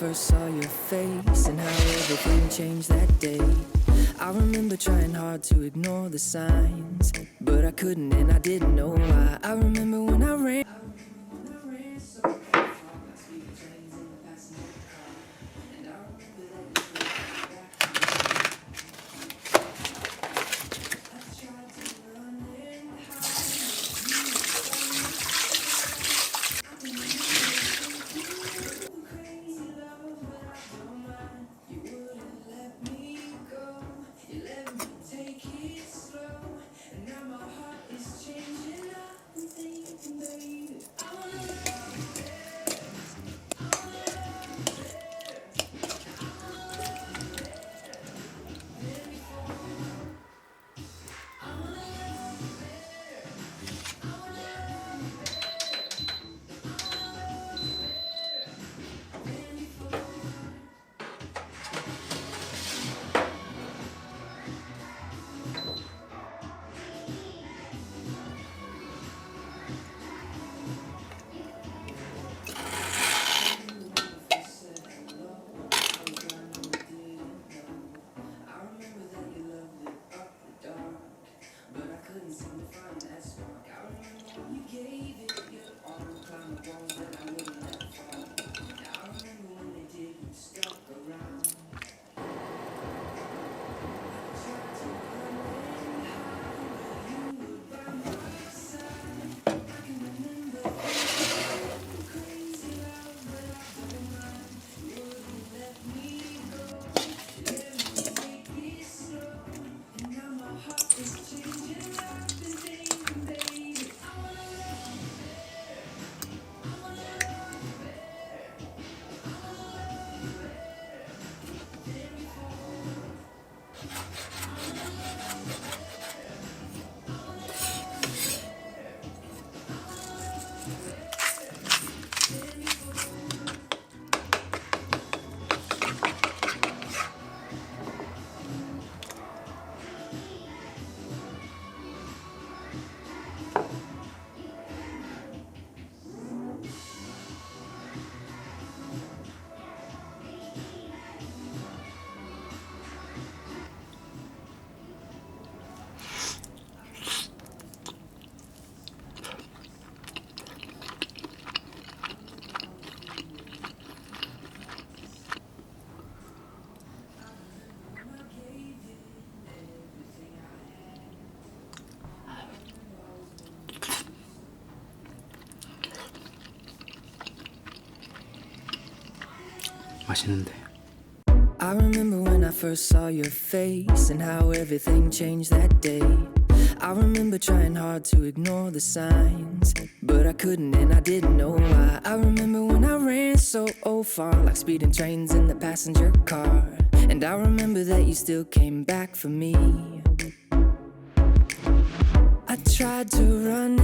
first saw your face and how everything changed that day. I remember trying hard to ignore the signs, but I couldn't and I didn't know why. I remember when I ran. 맛있는데. I remember when I first saw your face and how everything changed that day. I remember trying hard to ignore the signs, but I couldn't and I didn't know why. I remember when I ran so oh far, like speeding trains in the passenger car. And I remember that you still came back for me. I tried to run